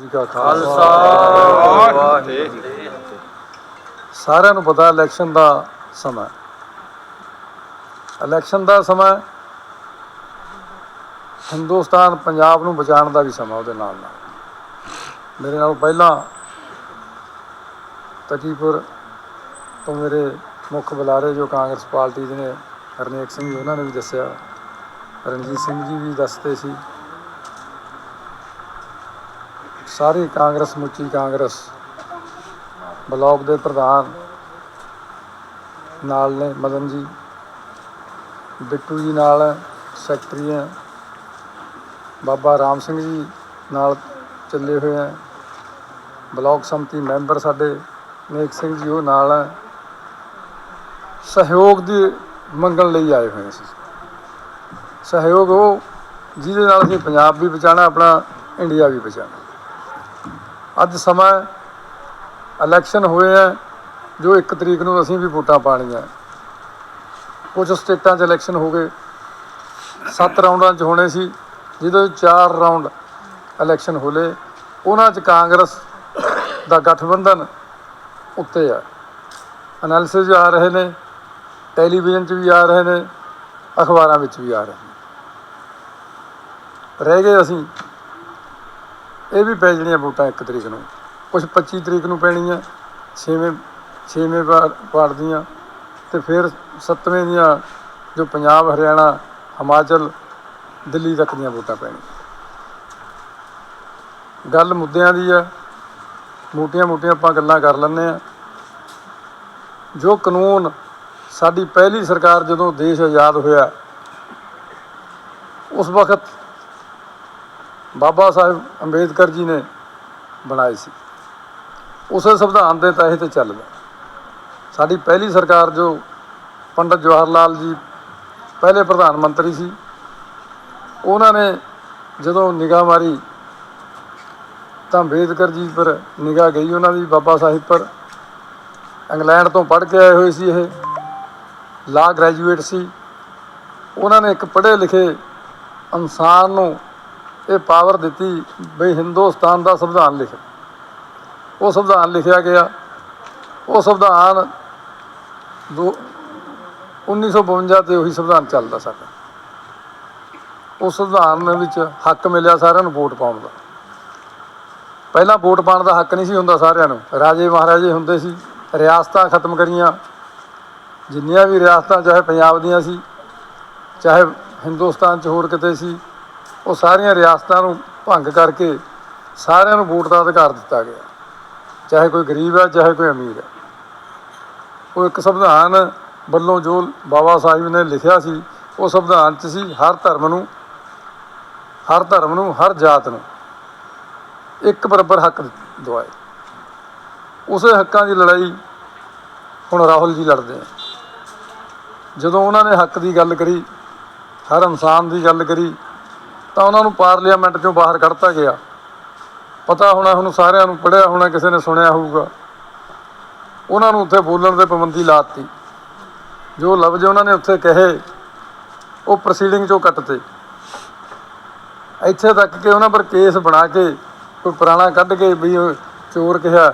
ਜੀ ਕਾ ਖਾਲਸਾ ਖਾਲਸਾ ਵਾਹਿਗੁਰੂ ਜੀ ਕੀ ਫਤਿਹ। ਸਾਰਿਆਂ ਨੂੰ ਪਤਾ ਇਲੈਕਸ਼ਨ ਦਾ ਸਮਾਂ। ਇਲੈਕਸ਼ਨ ਦਾ ਸਮਾਂ ਹਿੰਦੁਸਤਾਨ ਪੰਜਾਬ ਨੂੰ ਬਚਾਉਣ ਦਾ ਵੀ ਸਮਾਂ ਉਹਦੇ ਨਾਲ ਨਾਲ। ਮੇਰੇ ਨਾਲ ਪਹਿਲਾਂ ਤਕੀਪੁਰ ਤੋਂ ਮੇਰੇ ਮੁੱਖ ਬੁਲਾਰੇ ਜੋ ਕਾਂਗਰਸ ਪਾਰਟੀ ਦੇ ਨੇ ਹਰਨੇਕ ਸਿੰਘ ਜੀ ਉਹਨਾਂ ਨੇ ਵੀ ਦੱਸਿਆ। ਰਣਜੀਤ ਸਿੰਘ ਜੀ ਵੀ ਦੱਸਦੇ ਸੀ। ਸਾਰੀ ਕਾਂਗਰਸ ਮੁੱਚੀ ਕਾਂਗਰਸ, ਬਲਾਕ ਦੇ ਪ੍ਰਧਾਨ ਨਾਲ ਨੇ ਮਦਨ ਜੀ, ਬਿੱਟੂ ਜੀ ਨਾਲ, ਸੈਕਟਰੀ ਹੈ, ਬਾਬਾ ਰਾਮ ਸਿੰਘ ਜੀ ਨਾਲ ਚੱਲੇ ਹੋਏ ਹੈ, ਬਲਾਕ ਸੰਮਤੀ ਮੈਂਬਰ ਸਾਡੇ ਨੇਕ ਸਿੰਘ ਜੀ ਉਹ ਨਾਲ ਸਹਿਯੋਗ ਦੀ ਮੰਗਣ ਲਈ ਆਏ ਹੋਏ ਸੀ। ਸਹਿਯੋਗ ਉਹ ਜਿਹਦੇ ਨਾਲ ਅਸੀਂ ਪੰਜਾਬ ਵੀ ਬਚਾਉਣਾ, ਆਪਣਾ ਇੰਡੀਆ ਵੀ ਬਚਾਉਣਾ। ਅੱਜ ਸਮਾਂ ਇਲੈਕਸ਼ਨ ਹੋਏ ਆ, ਜੋ 1 ਤਰੀਕ ਨੂੰ ਅਸੀਂ ਵੀ ਵੋਟਾਂ ਪਾਣੀਆਂ ਕੁਝ ਸਟੇਟਾਂ 'ਚ ਇਲੈਕਸ਼ਨ ਹੋ ਗਏ। 7 ਰਾਉਂਡਾਂ 'ਚ ਹੋਣੇ ਸੀ, ਜਿਹਦੇ ਵਿੱਚ 4 ਰਾਉਂਡ ਇਲੈਕਸ਼ਨ ਹੋਲੇ। ਉਹਨਾਂ 'ਚ ਕਾਂਗਰਸ ਦਾ ਗਠਬੰਧਨ ਉੱਤੇ ਆ। ਐਨਾਲਿਸਿਸ ਆ ਰਹੇ ਨੇ, ਟੈਲੀਵਿਜ਼ਨ 'ਚ ਵੀ ਆ ਰਹੇ ਨੇ, ਅਖਬਾਰਾਂ ਵਿੱਚ ਵੀ ਆ ਰਹੇ ਨੇ। ਰਹਿ ਗਏ ਅਸੀਂ। ਇਹ ਵੀ ਪੈ ਜਾਣੀਆਂ ਵੋਟਾਂ 1 ਤਰੀਕ ਨੂੰ। ਕੁਝ 25 ਤਰੀਕ ਨੂੰ ਪੈਣੀਆਂ, ਛੇਵੇਂ ਛੇਵੇਂ ਵਾਰ ਦੀਆਂ ਤੇ ਫਿਰ ਸੱਤਵੇਂ ਦੀਆਂ ਜੋ ਪੰਜਾਬ, ਹਰਿਆਣਾ, ਹਿਮਾਚਲ, ਦਿੱਲੀ ਤੱਕ ਦੀਆਂ ਵੋਟਾਂ ਪੈਣੀਆਂ। ਗੱਲ ਮੁੱਦਿਆਂ ਦੀ ਆ। ਮੋਟੀਆਂ ਮੋਟੀਆਂ ਆਪਾਂ ਗੱਲਾਂ ਕਰ ਲੈਂਦੇ ਆ ਜੋ ਕਾਨੂੰਨ ਸਾਡੀ ਪਹਿਲੀ ਸਰਕਾਰ ਜਦੋਂ ਦੇਸ਼ ਆਜ਼ਾਦ ਹੋਇਆ, ਉਸ ਵਕਤ ਬਾਬਾ ਸਾਹਿਬ ਅੰਬੇਦਕਰ ਜੀ ਨੇ ਬਣਾਏ ਸੀ। ਉਸੇ ਸੰਵਿਧਾਨ ਦੇ ਤਹਿਤ ਤੇ ਚੱਲਦਾ ਸਾਡੀ ਪਹਿਲੀ ਸਰਕਾਰ ਜੋ ਪੰਡਤ ਜਵਾਹਰ ਲਾਲ ਜੀ ਪਹਿਲੇ ਪ੍ਰਧਾਨ ਮੰਤਰੀ ਸੀ, ਉਹਨਾਂ ਨੇ ਜਦੋਂ ਨਿਗਾਹ ਮਾਰੀ ਤਾਂ ਅੰਬੇਦਕਰ ਜੀ ਪਰ ਨਿਗਾਹ ਗਈ ਉਹਨਾਂ ਦੀ ਬਾਬਾ ਸਾਹਿਬ ਪਰ। ਇੰਗਲੈਂਡ ਤੋਂ ਪੜ੍ਹ ਕੇ ਆਏ ਹੋਏ ਸੀ ਇਹ। ਲਾ ਗ੍ਰੈਜੂਏਟ ਸੀ। ਉਹਨਾਂ ਨੇ ਇੱਕ ਪੜ੍ਹੇ ਲਿਖੇ ਇਨਸਾਨ ਨੂੰ ਇਹ ਪਾਵਰ ਦਿੱਤੀ ਬਈ ਹਿੰਦੁਸਤਾਨ ਦਾ ਸੰਵਿਧਾਨ ਲਿਖ। ਉਹ ਸੰਵਿਧਾਨ ਲਿਖਿਆ ਗਿਆ। ਉਹ ਸੰਵਿਧਾਨ ਦੋ 1952 ਤੇ ਉਹੀ ਸੰਵਿਧਾਨ ਚੱਲਦਾ ਸਾਡਾ। ਉਸ ਸੰਵਿਧਾਨ ਵਿੱਚ ਹੱਕ ਮਿਲਿਆ ਸਾਰਿਆਂ ਨੂੰ ਵੋਟ ਪਾਉਣ ਦਾ। ਪਹਿਲਾਂ ਵੋਟ ਪਾਉਣ ਦਾ ਹੱਕ ਨਹੀਂ ਸੀ ਹੁੰਦਾ ਸਾਰਿਆਂ ਨੂੰ। ਰਾਜੇ ਮਹਾਰਾਜੇ ਹੁੰਦੇ ਸੀ। ਰਿਆਸਤਾਂ ਖਤਮ ਕਰੀਆਂ। ਜਿੰਨੀਆਂ ਵੀ ਰਿਆਸਤਾਂ, ਚਾਹੇ ਪੰਜਾਬ ਦੀਆਂ ਸੀ, ਚਾਹੇ ਹਿੰਦੁਸਤਾਨ 'ਚ ਹੋਰ ਕਿਤੇ ਸੀ ਉਹ ਸਾਰੀਆਂ ਰਿਆਸਤਾਂ ਨੂੰ ਭੰਗ ਕਰਕੇ ਸਾਰਿਆਂ ਨੂੰ ਵੋਟ ਦਾ ਅਧਿਕਾਰ ਦਿੱਤਾ ਗਿਆ। ਚਾਹੇ ਕੋਈ ਗਰੀਬ ਹੈ, ਚਾਹੇ ਕੋਈ ਅਮੀਰ ਹੈ। ਉਹ ਇੱਕ ਸੰਵਿਧਾਨ ਵੱਲੋਂ ਜੋ ਬਾਬਾ ਸਾਹਿਬ ਨੇ ਲਿਖਿਆ ਸੀ, ਉਹ ਸੰਵਿਧਾਨ 'ਚ ਸੀ ਹਰ ਧਰਮ ਨੂੰ, ਹਰ ਧਰਮ ਨੂੰ, ਹਰ ਜਾਤ ਨੂੰ ਇੱਕ ਬਰਾਬਰ ਹੱਕ ਦਵਾਏ। ਉਸੇ ਹੱਕਾਂ ਦੀ ਲੜਾਈ ਹੁਣ ਰਾਹੁਲ ਜੀ ਲੜਦੇ ਆ ਜਦੋਂ ਉਹਨਾਂ ਨੇ ਹੱਕ ਦੀ ਗੱਲ ਕਰੀ, ਹਰ ਇਨਸਾਨ ਦੀ ਗੱਲ ਕਰੀ ਤਾਂ ਉਹਨਾਂ ਨੂੰ ਪਾਰਲੀਮੈਂਟ ਚੋਂ ਬਾਹਰ ਕੱਢਤਾ ਗਿਆ। ਪਤਾ ਹੋਣਾ ਹੁਣ ਸਾਰਿਆਂ ਨੂੰ ਪੜਿਆ ਹੋਣਾ, ਕਿਸੇ ਨੇ ਸੁਣਿਆ ਹੋਊਗਾ। ਉਹਨਾਂ ਨੂੰ ਉੱਥੇ ਬੋਲਣ 'ਤੇ ਪਾਬੰਦੀ ਲਾਤੀ। ਜੋ ਲਫ਼ਜ਼ ਉਹਨਾਂ ਨੇ ਉੱਥੇ ਕਹੇ, ਉਹ ਪ੍ਰੋਸੀਡਿੰਗ ਚੋਂ ਕੱਟਤੇ। ਇੱਥੇ ਤੱਕ ਕਿ ਉਹਨਾਂ ਪਰ ਕੇਸ ਬਣਾ ਕੇ, ਕੋਈ ਪੁਰਾਣਾ ਕੱਢ ਕੇ ਵੀ ਚੋਰ ਕਿਹਾ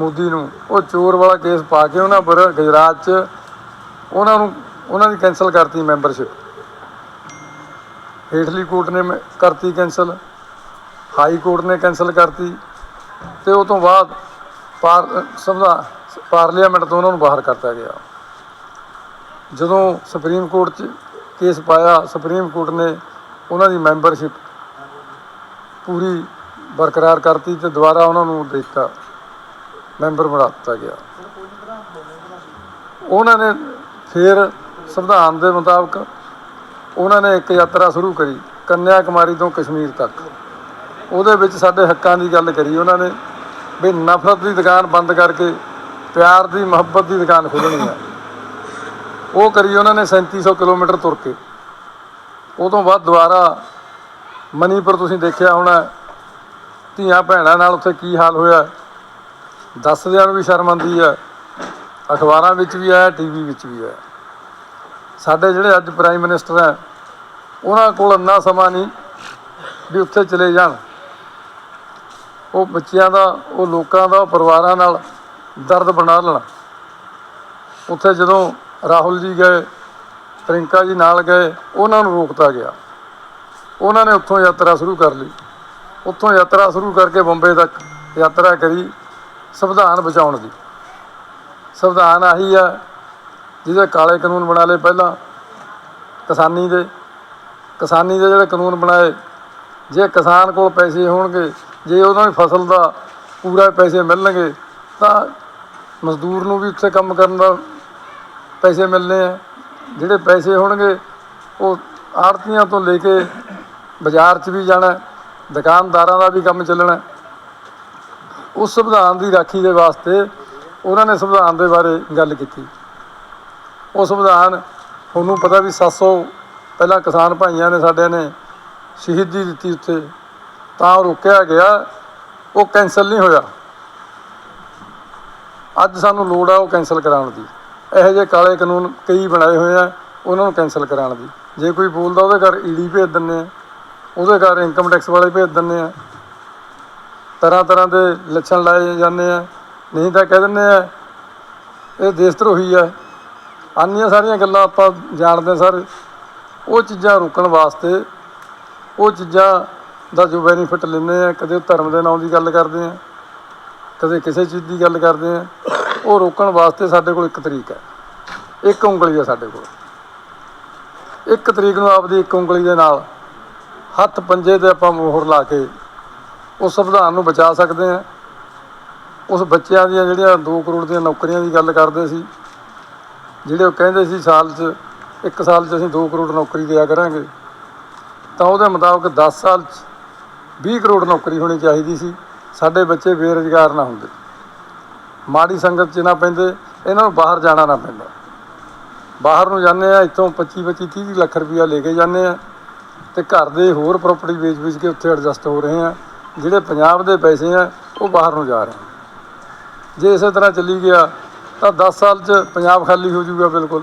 ਮੋਦੀ ਨੂੰ। ਉਹ ਚੋਰ ਵਾਲਾ ਕੇਸ ਪਾ ਕੇ ਉਹਨਾਂ ਪਰ ਗੁਜਰਾਤ 'ਚ ਉਹਨਾਂ ਨੂੰ, ਉਹਨਾਂ ਦੀ ਕੈਨਸਲ ਕਰਤੀ ਮੈਂਬਰਸ਼ਿਪ ਹੇਠਲੀ ਕੋਰਟ ਨੇ ਮੈਂ- ਕਰਤੀ ਕੈਨਸਲ ਹਾਈ ਕੋਰਟ ਨੇ ਕੈਨਸਲ ਕਰਤੀ ਤੇ ਉਹ ਤੋਂ ਬਾਅਦ ਪਾਰ ਸੰਵਿਧਾਨ ਪਾਰਲੀਮੈਂਟ ਤੋਂ ਉਹਨਾਂ ਨੂੰ ਬਾਹਰ ਕਰਤਾ ਗਿਆ। ਜਦੋਂ ਸੁਪਰੀਮ ਕੋਰਟ 'ਚ ਕੇਸ ਪਾਇਆ, ਸੁਪਰੀਮ ਕੋਰਟ ਨੇ ਉਹਨਾਂ ਦੀ ਮੈਂਬਰਸ਼ਿਪ ਪੂਰੀ ਬਰਕਰਾਰ ਕਰਤੀ ਤੇ ਦੁਬਾਰਾ ਉਹਨਾਂ ਨੂੰ ਦਿੱਤਾ, ਮੈਂਬਰ ਬਣਾ ਦਿੱਤਾ ਗਿਆ। ਉਹਨਾਂ ਨੇ ਫਿਰ ਸੰਵਿਧਾਨ ਦੇ ਮੁਤਾਬਕ ਉਹਨਾਂ ਨੇ ਇੱਕ ਯਾਤਰਾ ਸ਼ੁਰੂ ਕਰੀ ਕੰਨਿਆ ਕੁਮਾਰੀ ਤੋਂ ਕਸ਼ਮੀਰ ਤੱਕ। ਉਹਦੇ ਵਿੱਚ ਸਾਡੇ ਹੱਕਾਂ ਦੀ ਗੱਲ ਕਰੀ ਉਹਨਾਂ ਨੇ, ਵੀ ਨਫ਼ਰਤ ਦੀ ਦੁਕਾਨ ਬੰਦ ਕਰਕੇ ਪਿਆਰ ਦੀ ਮੁਹੱਬਤ ਦੀ ਦੁਕਾਨ ਖੋਲ੍ਹਣੀ ਆ। ਉਹ ਕਰੀ ਉਹਨਾਂ ਨੇ 3700 ਕਿਲੋਮੀਟਰ ਤੁਰ ਕੇ। ਉਹ ਤੋਂ ਬਾਅਦ ਦੁਬਾਰਾ ਮਨੀਪੁਰ ਤੁਸੀਂ ਦੇਖਿਆ ਹੋਣਾ, ਧੀਆਂ ਭੈਣਾਂ ਨਾਲ ਉੱਥੇ ਕੀ ਹਾਲ ਹੋਇਆ? ਦੱਸਦਿਆਂ ਨੂੰ ਵੀ ਸ਼ਰਮ ਆਉਂਦੀ ਆ। ਅਖਬਾਰਾਂ ਵਿੱਚ ਵੀ ਆਇਆ, ਟੀਵੀ ਵਿੱਚ ਵੀ ਆਇਆ। ਸਾਡੇ ਜਿਹੜੇ ਅੱਜ ਪ੍ਰਾਈਮ ਮਿਨਿਸਟਰ ਹੈ, ਉਹਨਾਂ ਕੋਲ ਇੰਨਾ ਸਮਾਂ ਨਹੀਂ ਵੀ ਉੱਥੇ ਚਲੇ ਜਾਣ। ਉਹ ਬੱਚਿਆਂ ਦਾ, ਉਹ ਲੋਕਾਂ ਦਾ ਉਹ ਪਰਿਵਾਰਾਂ ਨਾਲ ਦਰਦ ਬਣਾ ਲੈਣਾ। ਉੱਥੇ ਜਦੋਂ ਰਾਹੁਲ ਜੀ ਗਏ ਪ੍ਰਿੰਕਾ ਜੀ ਨਾਲ ਗਏ, ਉਹਨਾਂ ਨੂੰ ਰੋਕਤਾ ਗਿਆ। ਉਹਨਾਂ ਨੇ ਉੱਥੋਂ ਯਾਤਰਾ ਸ਼ੁਰੂ ਕਰ ਲਈ। ਉੱਥੋਂ ਯਾਤਰਾ ਸ਼ੁਰੂ ਕਰਕੇ ਬੰਬੇ ਤੱਕ ਯਾਤਰਾ ਕਰੀ, ਸੰਵਿਧਾਨ ਬਚਾਉਣ ਦੀ। ਸੰਵਿਧਾਨ ਆਹੀ ਆ ਜਿਹਦੇ ਕਾਲੇ ਕਾਨੂੰਨ ਬਣਾ ਲਏ ਪਹਿਲਾਂ, ਕਿਸਾਨੀ ਦੇ। ਕਿਸਾਨੀ ਦੇ ਜਿਹੜੇ ਕਾਨੂੰਨ ਬਣਾਏ, ਜੇ ਕਿਸਾਨ ਕੋਲ ਪੈਸੇ ਹੋਣਗੇ, ਜੇ ਉਹਨਾਂ ਦੀ ਫਸਲ ਦਾ ਪੂਰਾ ਪੈਸੇ ਮਿਲਣਗੇ, ਤਾਂ ਮਜ਼ਦੂਰ ਨੂੰ ਵੀ ਉੱਥੇ ਕੰਮ ਕਰਨ ਦਾ ਪੈਸੇ ਮਿਲਣੇ ਆ। ਜਿਹੜੇ ਪੈਸੇ ਹੋਣਗੇ, ਉਹ ਆੜਤੀਆਂ ਤੋਂ ਲੈ ਕੇ ਬਾਜ਼ਾਰ 'ਚ ਵੀ ਜਾਣਾ, ਦੁਕਾਨਦਾਰਾਂ ਦਾ ਵੀ ਕੰਮ ਚੱਲਣਾ। ਉਸ ਸੰਵਿਧਾਨ ਦੀ ਰਾਖੀ ਦੇ ਵਾਸਤੇ ਉਹਨਾਂ ਨੇ ਸੰਵਿਧਾਨ ਦੇ ਬਾਰੇ ਗੱਲ ਕੀਤੀ। ਉਹ ਸੰਵਿਧਾਨ ਤੁਹਾਨੂੰ ਪਤਾ ਵੀ 700 ਪਹਿਲਾਂ ਕਿਸਾਨ ਭਾਈਆਂ ਨੇ ਸਾਡਿਆਂ ਨੇ ਸ਼ਹੀਦੀ ਦਿੱਤੀ ਉੱਥੇ, ਤਾਂ ਉਹ ਰੋਕਿਆ ਗਿਆ, ਉਹ ਕੈਂਸਲ ਨਹੀਂ ਹੋਇਆ। ਅੱਜ ਸਾਨੂੰ ਲੋੜ ਆ ਉਹ ਕੈਂਸਲ ਕਰਾਉਣ ਦੀ। ਇਹੋ ਜਿਹੇ ਕਾਲੇ ਕਾਨੂੰਨ ਕਈ ਬਣਾਏ ਹੋਏ ਆ, ਉਹਨਾਂ ਨੂੰ ਕੈਂਸਲ ਕਰਾਉਣ ਦੀ। ਜੇ ਕੋਈ ਬੋਲਦਾ ਉਹਦੇ ਘਰ ਈਡੀ ਭੇਜ ਦਿੰਦੇ ਆ, ਉਹਦੇ ਘਰ ਇਨਕਮ ਟੈਕਸ ਵਾਲੇ ਭੇਜ ਦਿੰਦੇ ਆ। ਤਰ੍ਹਾਂ ਤਰ੍ਹਾਂ ਦੇ ਲੱਛਣ ਲਾਏ ਜਾਂਦੇ ਆ। ਨਹੀਂ ਤਾਂ ਕਹਿ ਦਿੰਦੇ ਆ, ਇਹ ਦੇਸ਼ ਧਰੋਹੀ ਆ। ਆਨੀਆਂ ਸਾਰੀਆਂ ਗੱਲਾਂ ਆਪਾਂ ਜਾਣਦੇ ਹਾਂ ਸਾਰੇ। ਉਹ ਚੀਜ਼ਾਂ ਰੋਕਣ ਵਾਸਤੇ ਉਹ ਚੀਜ਼ਾਂ ਦਾ ਜੋ ਬੈਨੀਫਿਟ ਲੈਂਦੇ ਆ ਕਦੇ ਧਰਮ ਦੇ ਨਾਮ ਦੀ ਗੱਲ ਕਰਦੇ ਆ ਕਦੇ ਕਿਸੇ ਚੀਜ਼ ਦੀ ਗੱਲ ਕਰਦੇ ਆ ਉਹ ਰੋਕਣ ਵਾਸਤੇ ਸਾਡੇ ਕੋਲ ਇੱਕ ਤਰੀਕ ਹੈ। ਇੱਕ ਉਂਗਲੀ ਹੈ ਸਾਡੇ ਕੋਲ। ਇੱਕ ਤਰੀਕ ਨੂੰ ਆਪਦੀ ਇੱਕ ਉਂਗਲੀ ਦੇ ਨਾਲ ਹੱਥ ਪੰਜੇ ਤੇ ਆਪਾਂ ਮੋਹਰ ਲਾ ਕੇ ਉਸ ਸੰਵਿਧਾਨ ਨੂੰ ਬਚਾ ਸਕਦੇ ਆ ਉਸ ਬੱਚਿਆਂ ਦੀਆਂ ਜਿਹੜੀਆਂ 2 ਕਰੋੜ ਦੀਆਂ ਨੌਕਰੀਆਂ ਦੀ ਗੱਲ ਕਰਦੇ ਸੀ ਜਿਹੜੇ ਉਹ ਕਹਿੰਦੇ ਸੀ ਸਾਲ 'ਚ, ਇੱਕ ਸਾਲ 'ਚ ਅਸੀਂ 2 ਕਰੋੜ ਨੌਕਰੀ ਦਿਆ ਕਰਾਂਗੇ, ਤਾਂ ਉਹਦੇ ਮੁਤਾਬਕ 10 ਸਾਲ 'ਚ 20 ਕਰੋੜ ਨੌਕਰੀ ਹੋਣੀ ਚਾਹੀਦੀ ਸੀ, ਸਾਡੇ ਬੱਚੇ ਬੇਰੁਜ਼ਗਾਰ ਨਾ ਹੁੰਦੇ। ਮਾੜੀ ਸੰਗਤ 'ਚ ਨਾ ਪੈਂਦੇ, ਇਹਨਾਂ ਨੂੰ ਬਾਹਰ ਜਾਣਾ ਨਾ ਪੈਂਦਾ। ਬਾਹਰ ਨੂੰ ਜਾਂਦੇ ਆ, ਇੱਥੋਂ 25 25 30 ਲੱਖ ਰੁਪਇਆ ਲੈ ਕੇ ਜਾਂਦੇ ਆ ਤੇ ਘਰ ਦੇ ਹੋਰ ਪ੍ਰਾਪਰਟੀ ਵੇਚ-ਵੇਚ ਕੇ ਉੱਥੇ ਐਡਜਸਟ ਹੋ ਰਹੇ ਆ, ਜਿਹੜੇ ਪੰਜਾਬ ਦੇ ਪੈਸੇ ਆ, ਉਹ ਬਾਹਰ ਨੂੰ ਜਾ ਰਹੇ ਜੇ ਇਸੇ ਤਰ੍ਹਾਂ ਚੱਲੀ ਗਿਆ ਤਾਂ 10 ਸਾਲ 'ਚ ਪੰਜਾਬ ਖਾਲੀ ਹੋ ਜਾਊਗਾ ਬਿਲਕੁਲ।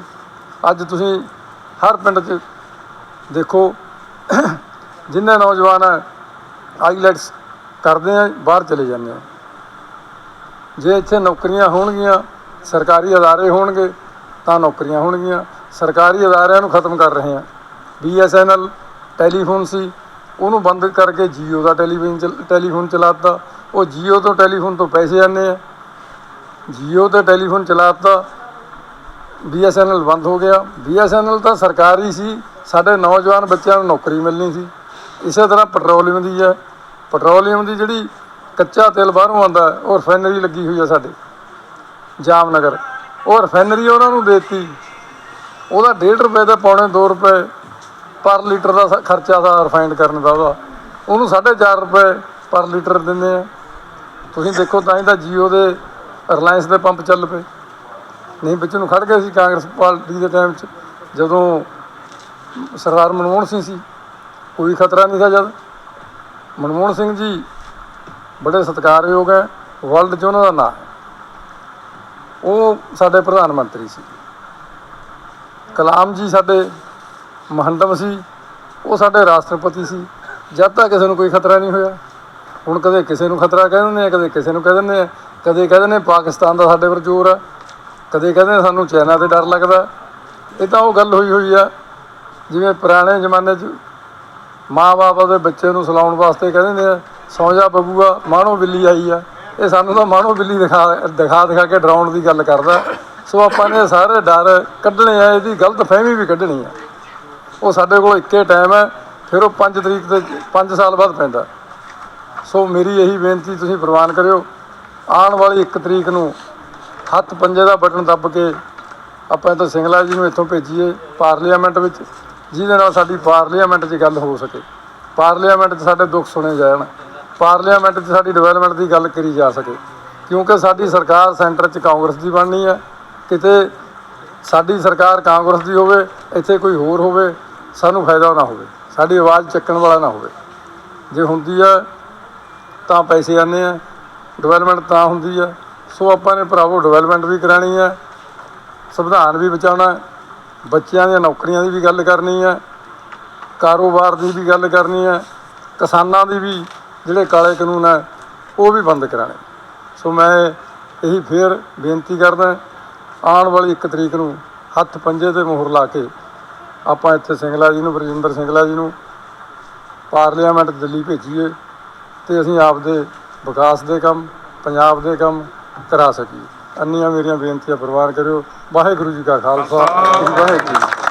ਅੱਜ ਤੁਸੀਂ ਹਰ ਪਿੰਡ 'ਚ ਦੇਖੋ, ਜਿੰਨੇ ਨੌਜਵਾਨ ਆ ਆਈਲੈਟਸ ਕਰਦੇ ਆ, ਬਾਹਰ ਚਲੇ ਜਾਂਦੇ ਆ। ਜੇ ਇੱਥੇ ਨੌਕਰੀਆਂ ਹੋਣਗੀਆਂ, ਸਰਕਾਰੀ ਅਦਾਰੇ ਹੋਣਗੇ, ਤਾਂ ਨੌਕਰੀਆਂ ਹੋਣਗੀਆਂ। ਸਰਕਾਰੀ ਅਦਾਰਿਆਂ ਨੂੰ ਖਤਮ ਕਰ ਰਹੇ ਆ। ਬੀਐਸਐਨਐਲ ਟੈਲੀਫੋਨ ਸੀ, ਉਹਨੂੰ ਬੰਦ ਕਰਕੇ ਜੀਓ ਦਾ ਟੈਲੀਫੋਨ ਚਲ- ਟੈਲੀਫੋਨ ਚਲਾਤਾ ਉਹ ਜੀਓ ਤੋਂ ਟੈਲੀਫੋਨ ਤੋਂ ਪੈਸੇ ਆਉਂਦੇ ਆ। ਜੀਓ ਤੇ ਟੈਲੀਫੋਨ ਚਲਾਤਾ। ਬੀਐਸਐਨਐਲ ਬੰਦ ਹੋ ਗਿਆ। ਬੀਐਸਐਨਐਲ ਤਾਂ ਸਰਕਾਰੀ ਸੀ। ਸਾਡੇ ਨੌਜਵਾਨ ਬੱਚਿਆਂ ਨੂੰ ਨੌਕਰੀ ਮਿਲਣੀ ਸੀ। ਇਸੇ ਤਰ੍ਹਾਂ ਪੈਟਰੋਲੀਅਮ ਦੀ ਹੈ। ਪੈਟਰੋਲੀਅਮ ਦੀ ਜਿਹੜੀ ਕੱਚਾ ਤੇਲ ਬਾਹਰੋਂ ਆਉਂਦਾ ਉਹ ਰਿਫਾਈਨਰੀ ਲੱਗੀ ਹੋਈ ਹੈ ਸਾਡੇ। ਜਾਮਨਗਰ। ਉਹ ਰਿਫਾਈਨਰੀ ਉਹਨਾਂ ਨੂੰ ਦੇਤੀ। ਉਹਦਾ 1.5 ਰੁਪਏ ਤੇ ਪੌਣੇ 2 ਰੁਪਏ ਪਰ ਲੀਟਰ ਦਾ ਸ- ਖਰਚਾ ਦਾ ਰਿਫਾਈਨਡ ਕਰਨ ਦਾ ਉਹਦਾ। ਉਹਨੂੰ 4.5 ਰੁਪਏ ਪਰ ਲੀਟਰ ਦਿੰਦੇ ਆ। ਤੁਸੀਂ ਦੇਖੋ ਤਾਂ ਹੀ ਤਾਂ ਜੀਓ ਦੇ ਰਿਲਾਇੰਸ ਦੇ ਪੰਪ ਚੱਲ ਪਏ। ਨਹੀਂ, ਵਿੱਚ ਨੂੰ ਖੜ ਗਏ ਸੀ ਕਾਂਗਰਸ ਪਾਰਟੀ ਦੇ ਟਾਈਮ 'ਚ। ਜਦੋਂ ਸਰਦਾਰ ਮਨਮੋਹਨ ਸਿੰਘ ਸੀ, ਕੋਈ ਖਤਰਾ ਨਹੀਂ ਸੀ ਜਦ। ਮਨਮੋਹਨ ਸਿੰਘ ਜੀ ਬੜੇ ਸਤਿਕਾਰਯੋਗ ਹੈ ਵਰਲਡ 'ਚ ਉਹਨਾਂ ਦਾ ਨਾਂ ਉਹ ਸਾਡੇ ਪ੍ਰਧਾਨ ਮੰਤਰੀ ਸੀ। ਕਲਾਮ ਜੀ ਸਾਡੇ ਮਹੰਡਮ ਸੀ। ਉਹ ਸਾਡੇ ਰਾਸ਼ਟਰਪਤੀ ਸੀ। ਜਦ ਤੱਕ ਕਿਸੇ ਨੂੰ ਕੋਈ ਖਤਰਾ ਨਹੀਂ ਹੋਇਆ। ਹੁਣ ਕਦੇ ਕਿਸੇ ਨੂੰ ਖਤਰਾ ਕਹਿ ਦਿੰਦੇ ਆ, ਕਦੇ ਕਿਸੇ ਨੂੰ ਕਹਿ ਦਿੰਦੇ ਆ। ਕਦੇ ਕਹਿੰਦੇ ਦਿੰਦੇ ਪਾਕਿਸਤਾਨ ਦਾ ਸਾਡੇ ਪਰ ਜ਼ੋਰ ਆ, ਕਦੇ ਕਹਿੰਦੇ ਆ ਸਾਨੂੰ ਚਾਈਨਾ ਤੇ ਡਰ ਲੱਗਦਾ। ਇਹ ਤਾਂ ਉਹ ਗੱਲ ਹੋਈ ਹੋਈ ਆ, ਜਿਵੇਂ ਪੁਰਾਣੇ ਜ਼ਮਾਨੇ 'ਚ ਮਾਂ-ਬਾਪ ਦੇ ਬੱਚੇ ਨੂੰ ਸਲਾਉਣ ਵਾਸਤੇ ਕਹਿ ਦਿੰਦੇ ਆ ਸੌਂ ਜਾ ਬਬੂਆ, ਮਾਣੋ ਬਿੱਲੀ ਆਈ ਆ। ਇਹ ਸਾਨੂੰ ਤਾਂ ਮਾਣੋ ਬਿੱਲੀ ਦਿਖਾ ਦਿਖਾ ਦਿਖਾ ਕੇ ਡਰਾਉਣ ਦੀ ਗੱਲ ਕਰਦਾ। ਸੋ ਆਪਾਂ ਨੇ ਸਾਰੇ ਡਰ ਕੱਢਣੇ ਆ, ਇਹਦੀ ਗਲਤ ਫਹਿਮੀ ਵੀ ਕੱਢਣੀ ਆ। ਉਹ ਸਾਡੇ ਕੋਲ ਇੱਕੇ ਟਾਈਮ ਹੈ ਫਿਰ ਉਹ 5 ਤਰੀਕ ਤੇ 5 ਸਾਲ ਬਾਅਦ ਪੈਂਦਾ। ਸੋ ਮੇਰੀ ਇਹੀ ਬੇਨਤੀ, ਤੁਸੀਂ ਪ੍ਰਵਾਨ ਕਰਿਓ। ਆਉਣ ਵਾਲੀ 1 ਤਰੀਕ ਨੂੰ ਹੱਥ ਪੰਜੇ ਦਾ ਬਟਨ ਦੱਬ ਕੇ ਆਪਾਂ ਤਾਂ ਸਿੰਗਲਾ ਜੀ ਨੂੰ ਇੱਥੋਂ ਭੇਜੀਏ ਪਾਰਲੀਮੈਂਟ ਵਿੱਚ, ਜਿਹਦੇ ਨਾਲ ਸਾਡੀ ਪਾਰਲੀਮੈਂਟ 'ਚ ਗੱਲ ਹੋ ਸਕੇ। ਪਾਰਲੀਮੈਂਟ 'ਚ ਸਾਡੇ ਦੁੱਖ ਸੁਣੇ ਜਾਣ। ਪਾਰਲੀਮੈਂਟ 'ਚ ਸਾਡੀ ਡਿਵੈਲਪਮੈਂਟ ਦੀ ਗੱਲ ਕਰੀ ਜਾ ਸਕੇ। ਕਿਉਂਕਿ ਸਾਡੀ ਸਰਕਾਰ ਸੈਂਟਰ 'ਚ ਕਾਂਗਰਸ ਦੀ ਬਣਨੀ ਹੈ। ਕਿਤੇ ਸਾਡੀ ਸਰਕਾਰ ਕਾਂਗਰਸ ਦੀ ਹੋਵੇ, ਇੱਥੇ ਕੋਈ ਹੋਰ ਹੋਵੇ, ਸਾਨੂੰ ਫਾਇਦਾ ਨਾ ਹੋਵੇ। ਸਾਡੀ ਆਵਾਜ਼ ਚੱਕਣ ਵਾਲਾ ਨਾ ਹੋਵੇ। ਜੇ ਹੁੰਦੀ ਹੈ ਤਾਂ ਪੈਸੇ ਆਉਂਦੇ ਆ। ਡਿਵੈਲਪਮੈਂਟ ਤਾਂ ਹੁੰਦੀ ਆ। ਸੋ ਆਪਾਂ ਨੇ ਭਰਾਵੋ ਡਿਵੈਲਪਮੈਂਟ ਵੀ ਕਰਾਣੀ ਆ, ਸੰਵਿਧਾਨ ਵੀ ਬਚਾਉਣਾ ਬੱਚਿਆਂ ਦੀਆਂ ਨੌਕਰੀਆਂ ਦੀ ਵੀ ਗੱਲ ਕਰਨੀ ਹੈ ਕਾਰੋਬਾਰ ਦੀ ਵੀ ਗੱਲ ਕਰਨੀ ਹੈ ਕਿਸਾਨਾਂ ਦੀ ਵੀ ਜਿਹੜੇ ਕਾਲੇ ਕਾਨੂੰਨ ਹੈ ਉਹ ਵੀ ਬੰਦ ਕਰਾਣੇ। ਸੋ ਮੈਂ ਇਹੀ ਫੇਰ ਬੇਨਤੀ ਕਰਦਾ, ਆਉਣ ਵਾਲੀ 1 ਤਰੀਕ ਨੂੰ ਹੱਥ ਪੰਜੇ ਤੇ ਮੋਹਰ ਲਾ ਕੇ ਆਪਾਂ ਇੱਥੇ ਸਿੰਗਲਾ ਜੀ ਨੂੰ, ਬਰਜਿੰਦਰ ਸਿੰਗਲਾ ਜੀ ਨੂੰ ਪਾਰਲੀਮੈਂਟ ਦਿੱਲੀ ਭੇਜੀਏ ਤੇ ਅਸੀਂ ਆਪਦੇ ਵਿਕਾਸ ਦੇ ਕੰਮ, ਪੰਜਾਬ ਦੇ ਕੰਮ ਕਰਾ ਸਕੀਏ। ਅੰਨੀਆਂ ਮੇਰੀਆਂ ਬੇਨਤੀਆਂ ਪ੍ਰਵਾਨ ਕਰਿਓ। ਵਾਹਿਗੁਰੂ ਜੀ ਕਾ ਖਾਲਸਾ। ਵਾਹਿਗੁਰੂ ਜੀ